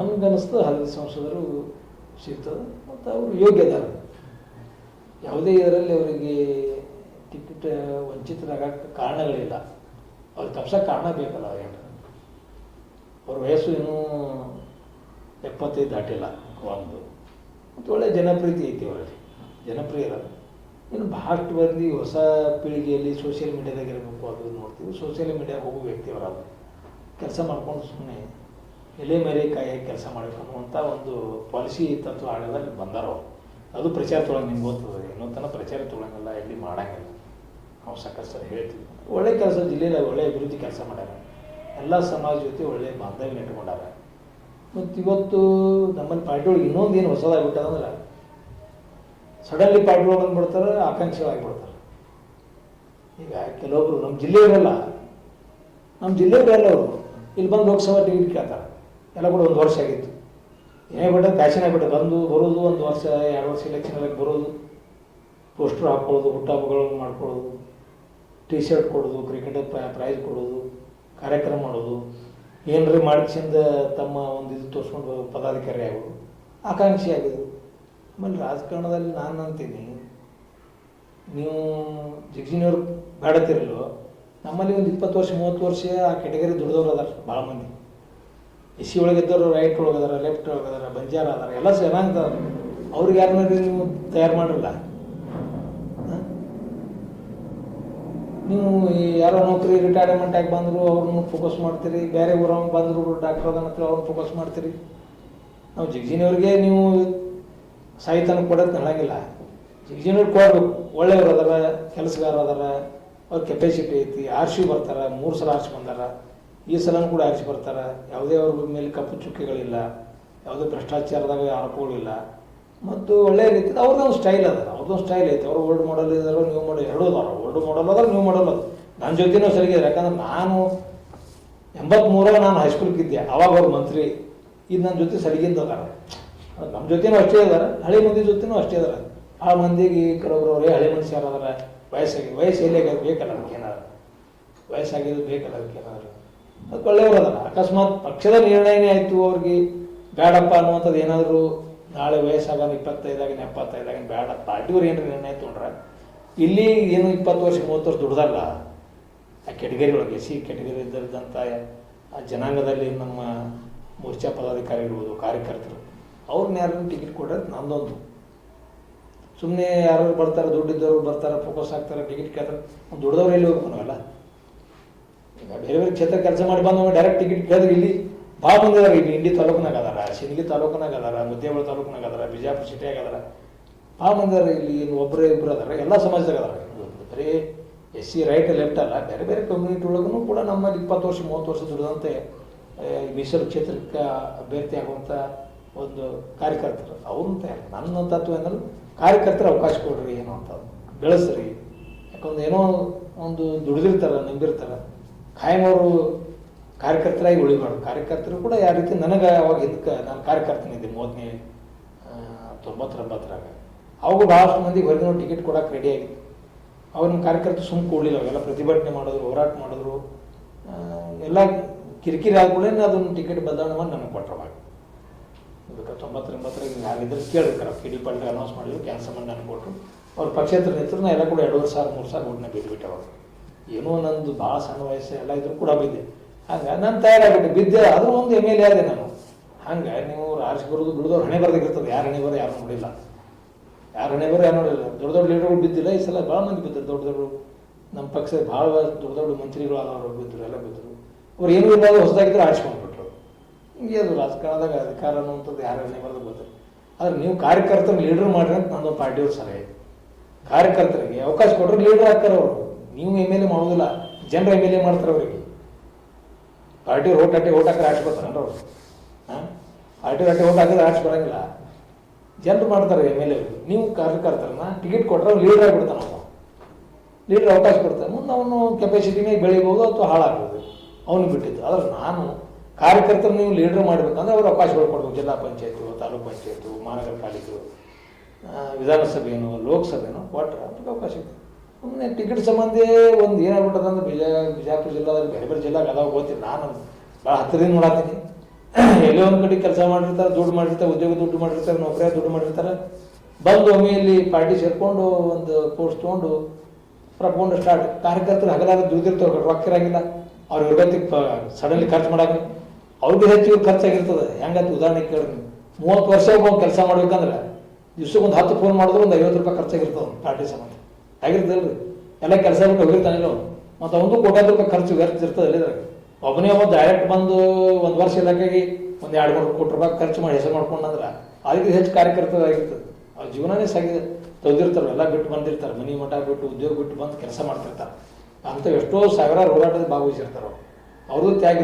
ನನಗನ್ನಿಸ್ತು ಹಲವು ಸಂಸದರು ಸಿಗ್ತದೆ ಮತ್ತು ಅವರು ಯೋಗ್ಯದಾರ ಯಾವುದೇ ಇದರಲ್ಲಿ ಅವರಿಗೆ ಟಿಕೆಟ್, ವಂಚಿತರಾಗಕ್ಕೆ ಕಾರಣಗಳಿಲ್ಲ. ಅವ್ರಿಗೆ ತಪ್ಸಕ್ಕೆ ಕಾರಣ ಬೇಕಲ್ಲ ಏನು ಅವ್ರ ವಯಸ್ಸು ಇನ್ನೂ ಎಪ್ಪತ್ತೈದು ದಾಟಿಲ್ಲ ಒಂದು. ಮತ್ತು ಒಳ್ಳೆಯ ಜನಪ್ರೀತಿ ಐತಿ ಅವರಲ್ಲಿ. ಜನಪ್ರಿಯರ. ಇನ್ನು ಭಾಳಷ್ಟು ಮಂದಿ ಹೊಸ ಪೀಳಿಗೆಯಲ್ಲಿ ಸೋಷಿಯಲ್ ಮೀಡಿಯಾದಾಗ ಇರಬೇಕು ಅದು ನೋಡ್ತೀವಿ. ಸೋಷಿಯಲ್ ಮೀಡಿಯಾಗೆ ಹೋಗೋ ವ್ಯಕ್ತಿ ಅವರಲ್ಲ. ಕೆಲಸ ಮಾಡ್ಕೊಂಡು ಸುಮ್ಮನೆ ಎಲೆ ಮೇಲೆ ಕಾಯಾಗಿ ಕೆಲಸ ಮಾಡಬೇಕು ಅನ್ನುವಂಥ ಒಂದು ಪಾಲಿಸಿ ತತ್ವ ಆಡೋದಲ್ಲಿ ಬಂದಾರ ಅದು ಪ್ರಚಾರ ತೊಳಗೆ ನಿಮ್ಗೆ ಗೊತ್ತದೆ ಇನ್ನೂ ತನಕ ಪ್ರಚಾರ ತೊಗೊಳಂಗಿಲ್ಲ ಎಲ್ಲಿ ಮಾಡಂಗಿಲ್ಲ. ನಾವು ಸಾಕಷ್ಟು ಹೇಳ್ತೀವಿ. ಒಳ್ಳೆ ಕೆಲಸ ಜಿಲ್ಲೆಯಲ್ಲಿ ಒಳ್ಳೆ ಅಭಿವೃದ್ಧಿ ಕೆಲಸ ಮಾಡ್ಯಾರ. ಎಲ್ಲ ಸಮಾಜ ಜೊತೆ ಒಳ್ಳೆ ಬಾಂಧವ್ಯ ಇಟ್ಕೊಂಡಾರ. ಮತ್ತು ಇವತ್ತು ನಮ್ಮಲ್ಲಿ ಪಾರ್ಟಿ ಒಳಗೆ ಇನ್ನೊಂದು ಏನು ಹೊಸದಾಗಿಬಿಟ್ಟದಂದ್ರೆ ಸಡನ್ಲಿ ಪಾರ್ಟಿ ಒಳಗೆ ಬಂದ್ಬಿಡ್ತಾರೆ ಆಕಾಂಕ್ಷಿಗಳಾಗಿಬಿಡ್ತಾರೆ ಈಗ ಕೆಲವೊಬ್ರು ನಮ್ಮ ಜಿಲ್ಲೆಯವರಲ್ಲ ನಮ್ಮ ಜಿಲ್ಲೆಯವರೆಲ್ಲ ಅವರು. ಇಲ್ಲಿ ಬಂದು ಲೋಕಸಭಾ ಟಿಕೆಟ್ ಕೇಳ್ತಾರೆ. ಎಲ್ಲ ಕೂಡ ಒಂದು ವರ್ಷ ಆಗಿತ್ತು. ಏನೇ ಬಿಟ್ಟ ಫ್ಯಾಷನ್ ಆಗಿಬಿಟ್ಟೆ ಬಂದು, ಬರೋದು ಒಂದು ವರ್ಷ, ಎರಡು ವರ್ಷ ಎಲೆಕ್ಷನ್ ಎಲ್ಲ ಬರೋದು. ಪೋಸ್ಟರ್ ಹಾಕ್ಕೊಳ್ಳೋದು ಹುಟ್ಟಹಬ್ಬಗಳನ್ನು ಮಾಡ್ಕೊಳ್ಳೋದು. ಟಿ ಶರ್ಟ್ ಕೊಡೋದು ಕ್ರಿಕೆಟ್ ಪ್ರೈಸ್ ಕೊಡೋದು, ಕಾರ್ಯಕ್ರಮ ಮಾಡೋದು. ಏನರೇ ಮಾಡಿಸಿಂದ ತಮ್ಮ ಒಂದು ಇದು ತೋರಿಸ್ಕೊಂಡು ಪದಾಧಿಕಾರಿ ಆಗೋದು ಆಕಾಂಕ್ಷಿ ಆಗೋದು ಆಮೇಲೆ ರಾಜಕಾರಣದಲ್ಲಿ ನಾನು ಅಂತೀನಿ, ನೀವು ಜಿಗ್ಜಿನವ್ರು ಬೇಡತ್ತಿರಲ್ಲೋ ನಮ್ಮಲ್ಲಿ ಒಂದು ಇಪ್ಪತ್ತು ವರ್ಷ, ಮೂವತ್ತು ವರ್ಷ ಆ ಕೆಟಗರಿ ದುಡ್ದವ್ರು ಅದಾರ ಭಾಳ ಮಂದಿ. ಎಸ್ ಸಿ ಒಳಗಿದ್ದವರು ರೈಟ್ ಒಳಗದಾರ ಲೆಫ್ಟ್ ಒಳಗದಾರ ಬಂಜಾರ ಅದಾರ ಎಲ್ಲ ಚೆನ್ನಾಗಿ ಅದಾರ ಅವ್ರಿಗೆ ಯಾರನ್ನಾದ್ರೂ ನೀವು ತಯಾರು ಮಾಡಿರಲ್ಲ? ನೀವು ಯಾರೋ ನೌಕರಿ ರಿಟೈರ್ಮೆಂಟ್ ಆಗಿ ಬಂದರು ಅವ್ರನ್ನ ಫೋಕಸ್ ಮಾಡ್ತೀರಿ, ಬೇರೆ ಊರವ್ ಬಂದರು ಡಾಕ್ಟರ್ ಅದನ್ನ ಹತ್ರ ಅವ್ರನ್ನ ಫೋಕಸ್ ಮಾಡ್ತೀರಿ. ನಾವು ಜಿಗ್ಜಿನವ್ರಿಗೆ ನೀವು ಸಾಹಿತ್ಯನ ಕೊಡೋದು ಹೇಳಂಗಿಲ್ಲ. ಜಿಗ್ಜಿನವ್ರಿಗೆ ಕೊಡ್ಬೇಕು. ಒಳ್ಳೆಯವ್ರು ಅದಾರ, ಕೆಲಸಗಾರ ಅದಾರ, ಅವ್ರ ಕೆಪಾಸಿಟಿ ಐತಿ ಆರ್ಸಿ ಬರ್ತಾರೆ, ಮೂರು ಸಲ ಆರ್ಸಿ ಬಂದಾರ. ಈ ಸಲನೂ ಕೂಡ ಆರಿಸಿ ಬರ್ತಾರೆ. ಯಾವುದೇ ಅವ್ರ ಮೇಲೆ ಕಪ್ಪು ಚುಕ್ಕೆಗಳಿಲ್ಲ, ಯಾವುದೇ ಭ್ರಷ್ಟಾಚಾರದಾಗ ಆರೋಪಗಳಿಲ್ಲ. ಮತ್ತು ಒಳ್ಳೆಯ ರೀತಿ ಅವ್ರದ್ದೊಂದು ಸ್ಟೈಲ್ ಅದ ಅವ್ರದ್ದೊಂದು ಸ್ಟೈಲ್ ಐತೆ. ಅವ್ರು ಓಲ್ಡ್ ಮಾಡಲ್ ಇದಾರೋ ನ್ಯೂ ಮಾಡಲ್ ಎರಡೂ ಅದಾರ ಓಲ್ಡ್ ಮಾಡಲ್ ಅದ್ರ ನ್ಯೂ ಮಾಡಲ್ ಅದು. ನನ್ನ ಜೊತೆನೂ ಸರಿಗೆ ಯಾಕಂದ್ರೆ ನಾನು ಎಂಬತ್ಮೂರಾಗ ನಾನು ಹೈಸ್ಕೂಲ್ಗೆ ಇದ್ದೆ ಅವಾಗ ಅವ್ರ ಮಂತ್ರಿ. ಇದು ನನ್ನ ಜೊತೆ ಸರಿಗಿಂದ ಅದಾರ. ನಮ್ಮ ಜೊತೆನೂ ಅಷ್ಟೇ ಅದಾರ ಹಳೆ ಮಂದಿ ಜೊತೆನೂ ಅಷ್ಟೇ ಅದಾರ ಆ ಮಂದಿಗೆ ಕೆಲವೊಬ್ರು ಅವರೇ ಹಳೆ ಮನುಷ್ಯ ಯಾರಾದ್ರೆ, ವಯಸ್ಸಾಗಿ, ವಯಸ್ಸು ಎಲ್ಲಿ ಬೇಕಲ್ಲ, ಅದಕ್ಕೆ ಏನಾದ್ರು. ವಯಸ್ಸಾಗಿದ್ದು ಬೇಕಲ್ಲ, ಅದಕ್ಕೆ ಏನಾದ್ರು. ಅದಕ್ಕೆ ಒಳ್ಳೆಯವರಲ್ಲ ಅಕಸ್ಮಾತ್ ಪಕ್ಷದ ನಿರ್ಣಯನೇ ಆಯಿತು ಅವ್ರಿಗೆ. ಬೇಡಪ್ಪ ಅನ್ನುವಂಥದ್ದು ಏನಾದರೂ ನಾಳೆ ವಯಸ್ಸಾಗ ಇಪ್ಪತ್ತೈದಾಗ ಎಪ್ಪತ್ತೈದಾಗ ಬೇಡ ಪಾರ್ಟಿಯವ್ರು ಏನು ನಿರ್ಣಯ ತೊಗೊಂಡ್ರೆ? ಇಲ್ಲಿ ಏನು ಇಪ್ಪತ್ತು ವರ್ಷ, ಮೂವತ್ತು ವರ್ಷ ದುಡ್ದಲ್ಲ. ಆ ಕೆಟಗರಿ ಒಳಗೆ ಸಿ ಕೆಟಗರಿ ಇದ್ದಂಥ ಆ ಜನಾಂಗದಲ್ಲಿ ನಮ್ಮ ಮೋರ್ಚಾ ಇರ್ಬೋದು ಕಾರ್ಯಕರ್ತರು, ಅವ್ರನ್ನ ಯಾರನ್ನು ಟಿಕೆಟ್ ಕೊಡೋದು ನಂದೊಂದು. ಸುಮ್ಮನೆ ಯಾರು ಬರ್ತಾರೆ, ದುಡ್ಡಿದ್ದವ್ರು ಬರ್ತಾರೆ ಫೋಕಸ್ ಆಗ್ತಾರೆ, ಟಿಕೆಟ್ ಕೇಳ್ತಾರೆ. ದುಡ್ದವ್ರು ಎಲ್ಲಿ ಹೋಗ್ಬೇಕು ನಾವೆಲ್ಲ? ಬೇರೆ ಬೇರೆ ಕ್ಷೇತ್ರ ಕೆಲಸ ಮಾಡಿ ಬಂದವ ಡೈರೆಕ್ಟ್ ಟಿಕೆಟ್ ಕೇಳಿದ್ರೆ ಇಲ್ಲಿ ಭಾಳ ಬಂದಿದ್ದಾರೆ ಇಲ್ಲಿ ಇಂಡಿ ತಾಲೂಕಿನಾಗ ಅದಾರ ಸಿಂದಗಿ ತಾಲೂಕಿನಾಗ ಅದಾರ ಮುದ್ದೇಬಳ ತಾಲೂಕಿನಾಗ ಅದಾರ, ಬಿಜಾಪುರ ಸಿಟಿಯಾಗ ಅದಾರ. ಭಾಳ ಬಂದಿದ್ದಾರೆ ಇಲ್ಲಿ ಒಬ್ಬರೇ ಇಬ್ಬರು ಅದಾರ, ಎಲ್ಲ ಸಮಾಜದಾಗ ಅದಾರ. ಬರೀ ಎಸ್ ಸಿ ರೈಟ್ ಲೆಫ್ಟ್ ಅಲ್ಲ, ಬೇರೆ ಬೇರೆ ಕಮ್ಯುನಿಟಿ ಒಳಗೂ ಕೂಡ ನಮ್ಮಲ್ಲಿ ಇಪ್ಪತ್ತು ವರ್ಷ, ಮೂವತ್ತು ವರ್ಷ ದುಡಿದಂತೆ ಮೀಸಲು ಕ್ಷೇತ್ರಕ್ಕೆ ಅಭ್ಯರ್ಥಿ ಆಗುವಂಥ ಒಂದು ಕಾರ್ಯಕರ್ತರು. ಅವ್ರನ್ನ ತಯಾರು ನನ್ನ ತತ್ವ ಏನಲ್ಲ, ಕಾರ್ಯಕರ್ತರ ಅವಕಾಶ ಕೊಡ್ರಿ ಏನೋ ಅಂತ. ಬೆಳೆಸ್ರಿ. ಯಾಕಂದ್ರೆ ಏನೋ ಒಂದು ದುಡಿದಿರ್ತಾರೆ, ನಂಬಿರ್ತಾರ. ಖಾಯಂ ಅವರು ಕಾರ್ಯಕರ್ತರಾಗಿ ಉಳಿಬಾರ್ದು ಕಾರ್ಯಕರ್ತರು ಕೂಡ ಯಾವ ರೀತಿ ನನಗೆ ಅವಾಗ ಇದಕ್ಕೆ ನಾನು ಕಾರ್ಯಕರ್ತನಿದ್ದೆ ಮೂವತ್ತನೇ ತೊಂಬತ್ತೊಂಬತ್ತರಾಗ. ಅವಾಗ ಭಾಳಷ್ಟು ಮಂದಿ ಹೊರಗಿನ ಟಿಕೆಟ್ ಕೊಡೋಕೆ ರೆಡಿ ಆಗಿತ್ತು ಅವ್ರನ್ನ ಕಾರ್ಯಕರ್ತರು ಸುಮ್ಮನೆ ಕೂಡಲಿಲ್ಲ. ಅವೆಲ್ಲ ಪ್ರತಿಭಟನೆ ಮಾಡಿದ್ರು, ಹೋರಾಟ ಮಾಡಿದ್ರು. ಎಲ್ಲ ಕಿರಿಕಿರಿ ಆದ್ಮೇಲೆ ಅದನ್ನು ಟಿಕೆಟ್ ಬದಲಾವಣೆ ಮಾಡಿ ನನಗೆ ಕೊಟ್ಟರು ಅವಾಗ. ಬೇಕಾದ್ರೆ ತೊಂಬತ್ತೊಂಬತ್ತರಾಗ ಯಾರಿದ್ರೆ ಕೇಳ್ಬೇಕಾರೆ ಕೆ ಡಿ ಪಾಟೀಲ್ ಅನೌನ್ಸ್ ಮಾಡಿದ್ರು ಕ್ಯಾನ್ಸಲ್ ಮಾಡಿ ನನಗೆ ಕೊಟ್ಟರು ಅವ್ರ ಪಕ್ಷೇತರ ನೇತೃತ್ವ ಎಲ್ಲ ಕೂಡ ಎರಡೂವರೆ ಸಾವಿರ, ಮೂರು ಸಾವಿರ ಊಟನ ಬಿದ್ದು ಬಿಟ್ಟೆ ಅವಾಗ. ಏನೋ ನಂದು ಭಾಳ ಸಣ್ಣ ವಯಸ್ಸು ಎಲ್ಲ ಇದ್ರು ಕೂಡ ಬಿದ್ದೆ. ಹಂಗೆ ನಾನು ತಯಾರಾಗ್ಬಿಟ್ಟೆ ಬಿದ್ದೆ. ಆದರೂ ಒಂದು ಎಂ ಎಲ್ ಎ ನಾನು. ಹಂಗೆ ನೀವು ರಾಜ್ ಬರೋದು ಹಣೆ ಬರ್ದಾಗಿರ್ತದೆ ಯಾರು ಹಣೆ ಬರೋ ಯಾರು ನೋಡಿಲ್ಲ. ಯಾರು ಹಣೆ ಬರೋ ಯಾರು ನೋಡಿಲ್ಲ. ದೊಡ್ಡ ದೊಡ್ಡ ಲೀಡರ್ಗಳು ಬಿದ್ದಿಲ್ಲ. ಈ ಸಲ ಭಾಳ ಮಂದಿ ಬಿದ್ದರು ದೊಡ್ಡ ದೊಡ್ಡ ನಮ್ಮ ಪಕ್ಷದ ಭಾಳ ದೊಡ್ಡ ದೊಡ್ಡ ಮಂತ್ರಿಗಳು ಅವರು ಬಿದ್ದರು, ಎಲ್ಲ ಬಿದ್ದರು. ಅವ್ರು ಏನೂ ಇಲ್ಲ ಹೊಸದಾಗಿದ್ರು ಆಡಿಸ್ಕೊಂಡ್ಬಿಟ್ರು ಹಿಂಗೆ ಅದು ರಾಜಕಾರಣದಾಗ ಅಧಿಕಾರ ಅನ್ನುವಂಥದ್ದು ಯಾರು ಹಣೆ ಬರೋದು ಗೊತ್ತಿಲ್ಲ. ಆದ್ರೆ ನೀವು ಕಾರ್ಯಕರ್ತರು ಲೀಡರ್ ಮಾಡ್ರಿ ಅಂತ ನಂದು ಪಾರ್ಟಿಯವ್ರು ಸಲಹೆ. ಕಾರ್ಯಕರ್ತರಿಗೆ ಅವಕಾಶ ಕೊಟ್ಟರು ಲೀಡರ್ ಆಗ್ತಾರೆ ಅವರು. ನೀವು ಎಂ ಎಲ್ ಎ ಮಾಡೋದಿಲ್ಲ ಜನರು ಎಂ ಎಲ್ ಎ ಮಾಡ್ತಾರೆ ಅವರಿಗೆ. ಪಾರ್ಟಿ ಓಟ್ ಅಟ್ಟೆ ಓಟ್ ಹಾಕಿದ್ರೆ ಅಂದ್ರೆ ಅವರು. ಹಾಂ? ಪಾರ್ಟಿಯವ್ರು ಅಟ್ಟೆ ಓಟ್ ಹಾಕಿದ್ರೆ ಆಚೆ ಬರಂಗಿಲ್ಲ. ಜನರು ಮಾಡ್ತಾರೆ ಎಂ ಎಲ್ ಎ ನೀವು ಕಾರ್ಯಕರ್ತರನ್ನ ಟಿಕೆಟ್ ಕೊಟ್ಟರೆ ಲೀಡರ್ ಆಗಿಬಿಡ್ತಾನೆ ಅವನು ಲೀಡರ್ ಅವಕಾಶ ಕೊಡ್ತಾನೆ ಮುಂದೆ ಅವನು ಕೆಪಾಸಿಟಿನೇ ಬೆಳಿಬೋದು ಅಥವಾ ಹಾಳಾಗ್ಬೋದು. ಅವನು ಬಿಟ್ಟಿದ್ದು. ಆದ್ರೆ ನಾನು ಕಾರ್ಯಕರ್ತರು ನೀವು ಲೀಡರ್ ಮಾಡಬೇಕಂದ್ರೆ ಅವ್ರು ಅವಕಾಶಗಳು ಕೊಡ್ಬೇಕು. ಜಿಲ್ಲಾ ಪಂಚಾಯತು ತಾಲೂಕು ಪಂಚಾಯತು ಮಹಾನಗರ ಪಾಲಿಕೆ ಆ, ವಿಧಾನಸಭೆನೋ ಲೋಕಸಭೆನೋ ಕೊಟ್ಟರೆ ಅದಕ್ಕೆ ಅವಕಾಶ ಇದೆ ಸುಮ್ಮನೆ ಟಿಕೆಟ್ ಸಂಬಂಧಿ ಒಂದು ಏನಾಗ್ಬಿಟ್ಟದ ಅಂದ್ರೆ ಬಿಜಾ, ಬಿಜಾಪುರ ಜಿಲ್ಲಾದಲ್ಲಿ ಬೇರೆ ಬೇರೆ ಜಿಲ್ಲಾಗ ಅದಾವ ಹೋಗ್ತೀನಿ ನಾನು ಭಾಳ ಹತ್ತಿರದಿಂದ ನೋಡತ್ತೀನಿ ಎಲ್ಲೋ ಒಂದು ಕಡೆ ಕೆಲಸ ಮಾಡಿರ್ತಾರೆ, ದುಡ್ಡು ಮಾಡಿರ್ತಾರೆ, ಉದ್ಯೋಗ ದುಡ್ಡು ಮಾಡಿರ್ತಾರೆ, ನೌಕರಿಯ ದುಡ್ಡು ಮಾಡಿರ್ತಾರೆ. ಬಂದು ಒಮ್ಮೆ ಇಲ್ಲಿ ಪಾರ್ಟಿ ಸೇರ್ಕೊಂಡು ಒಂದು ಕೋರ್ಸ್ ತೊಗೊಂಡು ಪ್ರಪಂಡ ಸ್ಟಾರ್ಟ್ ಕಾರ್ಯಕರ್ತರು ಹಗಲಾಗ ದುಡ್ದಿರ್ತಾರೆ ರೊಕ್ಕ ಇರಂಗಿಲ್ಲ. ಅವ್ರು ಇರ್ಬೇಕು ಸಡನ್ಲಿ ಖರ್ಚು ಮಾಡಾಕ. ಅವ್ರಿಗೆ ಹೆಚ್ಚು ಖರ್ಚಾಗಿರ್ತದೆ ಹೆಂಗಂತ ಉದಾಹರಣೆ ಕೇಳಿ ಮೂವತ್ತು ವರ್ಷ ಒಬ್ಬ ಕೆಲಸ ಮಾಡ್ಬೇಕಂದ್ರೆ ದಿವ್ಸಕ್ಕೆ ಒಂದು ಹತ್ತು ಫೋನ್ ಮಾಡಿದ್ರೆ ಒಂದು ಐವತ್ತು ರೂಪಾಯಿ ಖರ್ಚಾಗಿರ್ತದೆ ಪಾರ್ಟಿ ಸಂಬಂಧ. ಆಗಿರ್ತದಲ್ರಿ ಎಲ್ಲ ಕೆಲಸ ಬಿಟ್ಟು ಹೋಗಿರ್ತಾನಿಲ್ಲ ಮತ್ತು ಅವನು ಕೋಟ್ಯಾಂತರ ರೂಪಾಯಿ ಖರ್ಚು ವ್ಯರ್ಥ ಇರ್ತದೆ ಅಲ್ಲಿದ್ರಾಗ ಒಬ್ಬನೇ ಒಬ್ಬ ಡೈರೆಕ್ಟ್ ಬಂದು ಒಂದು ವರ್ಷ ಇಲಾಖೆಗೆ ಒಂದು ಎರಡು ಮೂರು ಕೋಟಿ ರೂಪಾಯಿ ಖರ್ಚು ಮಾಡಿ ಹೆಸರು ಮಾಡ್ಕೊಂಡಂದ್ರೆ ಅದಕ್ಕೆ ಹೆಚ್ಚು ಕಾರ್ಯಕರ್ತರಾಗಿರ್ತದೆ. ಅವ್ರ ಜೀವನನೇ ಸಾಗಿದೆ. ತೆಗೆದಿರ್ತಾರೆ ಎಲ್ಲ ಬಿಟ್ಟು ಬಂದಿರ್ತಾರೆ. ಮನಿ ಮಠ ಬಿಟ್ಟು, ಉದ್ಯೋಗ ಬಿಟ್ಟು ಬಂದು ಕೆಲಸ ಮಾಡ್ತಿರ್ತಾರೆ. ಅಂತ ಎಷ್ಟೋ ಸಾವಿರಾರು ಹೋರಾಟದಲ್ಲಿ ಭಾಗವಹಿಸಿರ್ತಾರೆ ಅವರು. ಅವ್ರದ್ದು ತ್ಯಾಗ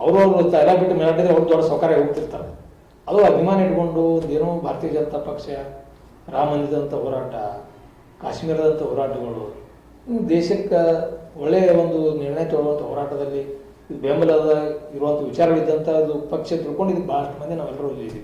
ಅವರು ಅವರು ಎಲ್ಲ ಬಿಟ್ಟು ಮೇಲಾಟಿದ್ರೆ ಅವ್ರು ದೊಡ್ಡ ಸೌಕರ್ಯ ಹೋಗ್ತಿರ್ತಾರೆ. ಅದು ಅಭಿಮಾನ ಇಟ್ಕೊಂಡು ಏನೋ ಭಾರತೀಯ ಜನತಾ ಪಕ್ಷ ರಾಮ ಮಂದಿರದಂಥ ಹೋರಾಟ ಕಾಶ್ಮೀರದಂಥ ಹೋರಾಟಗಳು. ದೇಶಕ್ಕೆ ಒಳ್ಳೆಯ ಒಂದು ನಿರ್ಣಯ ತಗೊಳ್ಳುವಂಥ ಹೋರಾಟದಲ್ಲಿ ಬೆಂಬಲದ ಇರುವಂಥ ವಿಚಾರಗಳಿದ್ದಂಥ ಅದು ಪಕ್ಷ ತಿಳ್ಕೊಂಡಿದ್ದು ಭಾಳಷ್ಟು ಮಂದಿ ನಾವೆಲ್ಲರೂ ಇಲ್ಲಿ ಇದ್ದೀವಿ